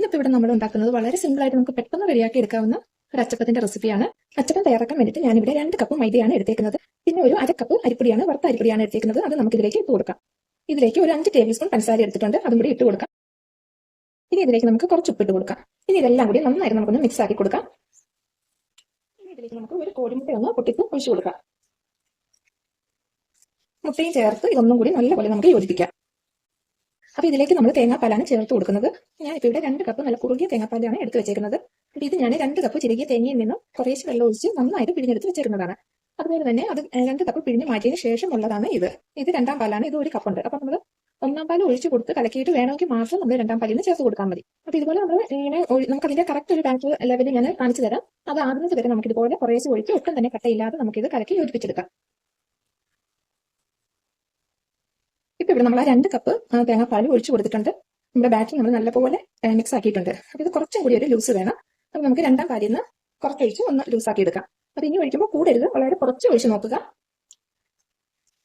ഇന്നിപ്പോൾ ഇവിടെ നമ്മൾ ഉണ്ടാക്കുന്നത് വളരെ സിമ്പിൾ ആയിട്ട് നമുക്ക് പെട്ടെന്ന് റെഡിയാക്കി എടുക്കാവുന്ന ഒരു അച്ചപ്പത്തിന്റെ റെസിപ്പിയാണ് അച്ചപ്പം തയ്യാറാക്കാൻ വേണ്ടിയിട്ട് ഞാനിവിടെ രണ്ട് കപ്പ് മൈദയാണ് എടുത്തേക്കുന്നത്. പിന്നെ ഒരു അര കപ്പ് അരിപ്പൊടിയാണ് വറുത്ത അരിപ്പൊടിയാണ് എടുത്തേക്കുന്നത്. അത് നമുക്ക് ഇതിലേക്ക് ഇട്ട് കൊടുക്കാം. ഇതിലേക്ക് ഒരു അഞ്ച് ടേബിൾ സ്പൂൺ പഞ്ചസാര എടുത്തിട്ടുണ്ട്. അതും കൂടി ഇട്ട് കൊടുക്കാം. ഇനി ഇതിലേക്ക് നമുക്ക് കുറച്ച് ഉപ്പിട്ട് കൊടുക്കാം. ഇനി ഇതെല്ലാം കൂടി നന്നായിട്ട് നമുക്കൊന്ന് മിക്സ് ആക്കി കൊടുക്കാം. ഇനി ഇതിലേക്ക് നമുക്ക് ഒരു കോഴിമുട്ട ഒന്ന് പൊട്ടിച്ച് ഒഴിച്ചു കൊടുക്കാം. മുട്ടയും ചേർത്ത് ഇതൊന്നും കൂടി നല്ലപോലെ നമുക്ക് യോജിപ്പിക്കാം. അപ്പൊ ഇതിലേക്ക് നമ്മൾ തേങ്ങാപ്പാലാണ് ചേർത്ത് കൊടുക്കുന്നത്. ഞാൻ ഇപ്പൊ ഇവിടെ രണ്ട് കപ്പ് നല്ല കുറുകിയ തേങ്ങാപ്പാലാണ് എടുത്ത് വെച്ചേക്കുന്നത്. ഇത് ഞാൻ രണ്ട് കപ്പ് ചിരകിയ തേങ്ങയിൽ നിന്നും കുറേശ്ശെ വെള്ളം ഒഴിച്ച് നന്നായിട്ട് പിഴിഞ്ഞെടുത്ത് വെച്ചേക്കുന്നതാണ്. അതുപോലെ തന്നെ അത് രണ്ട് കപ്പ് പിഴിഞ്ഞ് മാറ്റിയതിന് ശേഷമുള്ളതാണ് ഇത്. ഇത് രണ്ടാം പാലാണ് ഇത് ഒരു കപ്പുണ്ട് അപ്പൊ നമ്മൾ ഒന്നാം പാൽ ഒഴിച്ച് കൊടുത്ത് കലക്കിയിട്ട് വേണമെങ്കിൽ മാത്രം നമ്മൾ രണ്ടാം പാലിന് ചേർത്ത് കൊടുക്കാൻ മതി. അപ്പൊ ഇതുപോലെ നമ്മൾ ഇങ്ങനെ നമുക്ക് അതിന്റെ കറക്റ്റ് ഒരു ബാറ്റർ ലെവലിൽ ഞാൻ കാണിച്ചു തരാം. അത് ആകുന്നത് വരെ നമുക്ക് ഇതുപോലെ കുറേശ്ശെ ഒഴിച്ച് ഒട്ടും തന്നെ കട്ടയില്ലാതെ നമുക്ക് ഇത് കലക്കി യോജിപ്പിച്ചെടുക്കാം. ഇപ്പൊ ഇവിടെ നമ്മൾ ആ രണ്ട് കപ്പ് തേങ്ങാപ്പാൽ ഒഴിച്ചു കൊടുത്തിട്ടുണ്ട്. നമ്മുടെ ബാറ്റർ നമ്മൾ നല്ലപോലെ മിക്സ് ആക്കിയിട്ടുണ്ട്. അപ്പൊ ഇത് കുറച്ചും കൂടി ഒരു ലൂസ് വേണം. അപ്പൊ നമുക്ക് രണ്ടാം പാലിൽ നിന്ന് കുറച്ചൊഴിച്ച് ഒന്ന് ലൂസ് ആക്കി എടുക്കാം. അപ്പൊ ഇനി ഒഴിക്കുമ്പോൾ കൂടരുത്. വളരെ കുറച്ച് ഒഴിച്ച് നോക്കുക.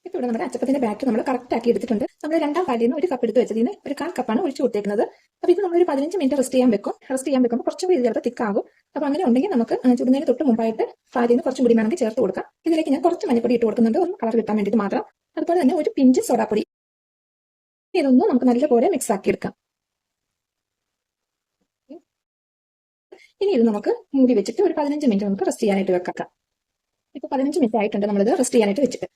ഇപ്പൊ ഇവിടെ നമ്മുടെ അച്ചപ്പത്തിന്റെ ബാറ്റർ നമ്മൾ കറക്റ്റ് ആക്കി എടുത്തിട്ടുണ്ട്. നമ്മൾ രണ്ടാം പാലിൽ നിന്ന് ഒരു കപ്പ് എടുത്ത് വെച്ചതിന് ഒരു കാൽ കപ്പാണ് ഒഴിച്ചു കൊടുത്തേക്കുന്നത്. അപ്പൊ ഇത് നമ്മളൊരു പതിനഞ്ച് മിനിറ്റ് റെസ്റ്റ് ചെയ്യാൻ വെക്കും. റെസ്റ്റ് ചെയ്യാൻ വെക്കുമ്പോൾ കുറച്ചും കൂടി ചിലപ്പോൾ തിക്കാകും അപ്പൊ അങ്ങനെ ഉണ്ടെങ്കിൽ നമുക്ക് ചുടുന്നതിന് തൊട്ട് മുമ്പായിട്ട് പാലിൽ നിന്ന് കുറച്ചും കൂടി വേണമെങ്കിൽ ചേർത്ത് കൊടുക്കാം. ഇതിലേക്ക് ഞാൻ കുറച്ച് മഞ്ഞപ്പൊടി ഇട്ട് കൊടുക്കുന്നുണ്ട്. ഒന്ന് കളർ കിട്ടാൻ വേണ്ടിയിട്ട് മാത്രം. അതുപോലെ തന്നെ ഒരു പിഞ്ച് സോഡാപ്പൊടി ഇതൊന്നും നമുക്ക് നല്ലപോലെ മിക്സ് ആക്കി എടുക്കാം ഇനി ഇത് നമുക്ക് മൂടി വെച്ചിട്ട് ഒരു പതിനഞ്ച് മിനിറ്റ് നമുക്ക് റെസ്റ്റ് ചെയ്യാനായിട്ട് വെക്കാം. ഇപ്പൊ പതിനഞ്ച് മിനിറ്റ് ആയിട്ടുണ്ട് നമ്മളിത് റെസ്റ്റ് ചെയ്യാനായിട്ട് വെച്ചിട്ട്.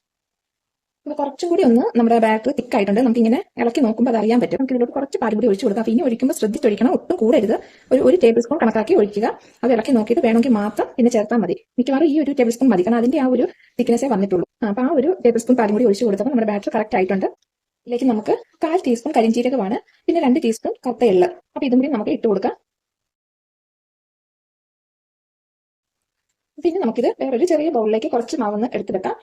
ഇപ്പൊ കുറച്ചും കൂടി ഒന്ന് നമ്മുടെ ബാറ്റർ തിക്ക് ആയിട്ടുണ്ട്. നമുക്ക് ഇങ്ങനെ ഇളക്കി നോക്കുമ്പോൾ അത് അറിയാൻ പറ്റും. നമുക്ക് ഇതിലോട്ട് കുറച്ച് പാലും കൂടി ഒഴിച്ചു കൊടുക്കാം. ഇനി ഒഴിക്കുമ്പോൾ ശ്രദ്ധിച്ചൊഴിക്കണം ഒട്ടും കൂടരുത്. ഒരു ഒരു ടേബിൾ സ്പൂൺ കണക്കാക്കി ഒഴിക്കുക. അത് ഇളക്കി നോക്കിയിട്ട് വേണമെങ്കിൽ മാത്രം പിന്നെ ചേർത്താൽ മതി. മിക്കവാറും ഈ ഒരു ടേബിൾ സ്പൂൺ മതി. കാരണം അതിന്റെ ആ ഒരു തിക്നെസ്സേ വന്നിട്ടുള്ളൂ. അപ്പൊ ആ ഒരു ടേബിൾ സ്പൂൺ പാലും കൂടി ഒഴിച്ചു കൊടുത്തപ്പോൾ നമ്മുടെ ബാറ്ററി കറക്റ്റ് ആയിട്ടുണ്ട്. ഇതിലേക്ക് നമുക്ക് കാൽ ടീസ്പൂൺ കരിഞ്ചീരകമാണ് പിന്നെ രണ്ട് ടീസ്പൂൺ കപ്പ എള്ള് അപ്പൊ ഇതും കൂടി നമുക്ക് ഇട്ട് കൊടുക്കാം. പിന്നെ നമുക്കിത് വേറൊരു ചെറിയ ബൗളിലേക്ക് കുറച്ച് മാവൊന്ന് വെക്കാം.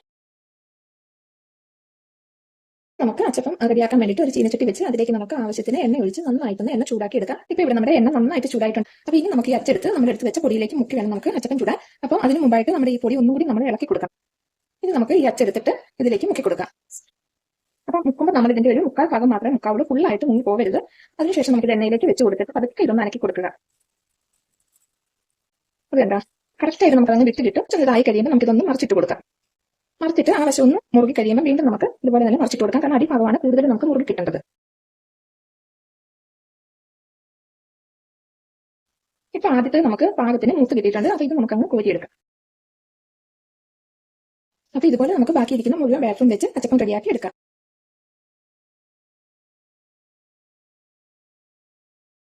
നമുക്ക് അച്ചപ്പം റെഡിയാക്കാൻ വേണ്ടിയിട്ട് ഒരു ചീനച്ചട്ടി വെച്ച് അതിലേക്ക് നമുക്ക് ആവശ്യത്തിന് എണ്ണ ഒഴിച്ച് നന്നായിട്ടൊന്ന് എണ്ണ ചൂടാക്കി എടുക്കാം. ഇപ്പൊ ഇവിടെ നമ്മുടെ എണ്ണ നന്നായിട്ട് ചൂടായിട്ടുണ്ട്. അപ്പൊ ഇനി നമുക്ക് ഈ അച്ചെടുത്ത് നമ്മൾ എടുത്ത് വെച്ച പൊടിയിലേക്ക് മുക്കി വേണം നമുക്ക് അച്ചപ്പം ചൂടാൻ. അപ്പം അതിന് മുമ്പായിട്ട് നമ്മുടെ ഈ പൊടി ഒന്നുകൂടി നമ്മൾ ഇളക്കി കൊടുക്കാം ഇനി നമുക്ക് ഈ അച്ചെടുത്തിട്ട് ഇതിലേക്ക് മുക്കി കൊടുക്കാം. അപ്പം മുക്കുമ്പോൾ നമ്മൾ ഇതിന്റെ ഒരു മുക്കാൽ ഭാഗം മാത്രമേ മുക്കാവുള്ളൂ ഫുള്ളായിട്ട് മുങ്ങി പോകരുത്. അതിനുശേഷം നമുക്ക് എണ്ണയിലേക്ക് വെച്ച് കൊടുത്തിട്ട് പതുക്കെ ഇതൊന്ന് അനക്കി കൊടുക്കുക. അത് കണ്ടോ? കറക്റ്റ് ആയിട്ട് നമുക്ക് അങ്ങ് വിട്ടിട്ട് ചെറുതായി കഴിയുമ്പോൾ നമുക്ക് ഇതൊന്ന് മറിച്ചിട്ട് കൊടുക്കാം. മറിച്ചിട്ട് ആ വശം ഒന്ന് മുറുകി കഴിയുമ്പോൾ വീണ്ടും നമുക്ക് ഇതുപോലെ തന്നെ മറിച്ചിട്ട് കൊടുക്കാം. കാരണം അടിഭാഗമാണ് കൂടുതൽ നമുക്ക് മുറുകി കിട്ടേണ്ടത്. ഇപ്പൊ ആദ്യത്തെ നമുക്ക് പാകത്തിന് മൂത്ത് കിട്ടിയിട്ടുണ്ട്. അപ്പൊ ഇത് നമുക്ക് അങ്ങ് കോരിയെടുക്കാം. അപ്പൊ ഇതുപോലെ നമുക്ക് ബാക്കിയിരിക്കുന്ന മുഴുവൻ ബാറ്ററും വെച്ച് അച്ചപ്പം റെഡിയാക്കി എടുക്കാം.